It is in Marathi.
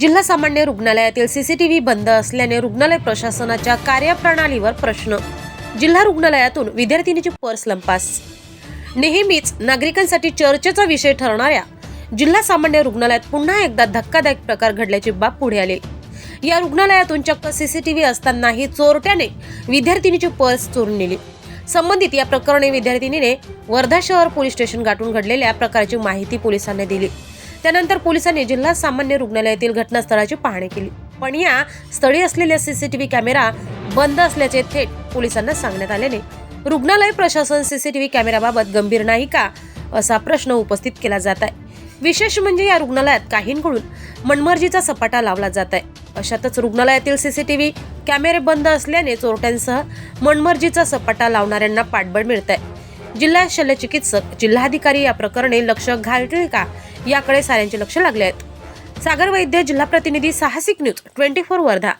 जिल्हा सामान्य रुग्णालयातील सीसीटीव्ही बंद असल्याने रुग्णालय प्रशासनाच्या कार्यप्रणालीवर प्रश्न. जिल्हा रुग्णालयातून विद्यार्थिनीची पर्स लंपास. नेहमीच नागरिकांसाठी चर्चेचा विषय ठरणाऱ्या जिल्हा सामान्य रुग्णालयात पुन्हा एकदा धक्कादायक प्रकार घडल्याची बाब पुढे आली. या रुग्णालयातून चक्क सीसीटीव्ही असतानाही चोरट्याने विद्यार्थिनीची पर्स चोरून नेली. संबंधित या प्रकरणी विद्यार्थिनीने वर्धा शहर पोलीस स्टेशन गाठून घडलेल्या प्रकारची माहिती पोलिसांनी दिली. त्यानंतर पोलिसांनी जिल्हा सामान्य रुग्णालयातील घटनास्थळाची पाहणी केली. पण या स्थळी असलेल्या सीसीटीव्ही कॅमेरा बंद असल्याचे थेट पोलिसांना सांगण्यात आल्याने रुग्णालय प्रशासन सीसीटीव्ही कॅमेऱ्याबाबत गंभीर नाही का असा प्रश्न उपस्थित केला जात आहे विशेष म्हणजे या रुग्णालयात काहींकडून मनमर्जीचा सपाटा लावला जात आहे अशातच रुग्णालयातील सीसीटीव्ही कॅमेरे बंद असल्याने चोरट्यांसह मनमर्जीचा सपाटा लावणाऱ्यांना पाठबळ मिळत आहे जिल्हा शल्यचिकित्सक जिल्हाधिकारी या प्रकरणी लक्ष घालतील का? याकडे साऱ्यांचे लक्ष लागले आहेत. सागर वैद्य जिल्हा प्रतिनिधी साहसिक न्यूज ट्वेंटी फोर वर्धा.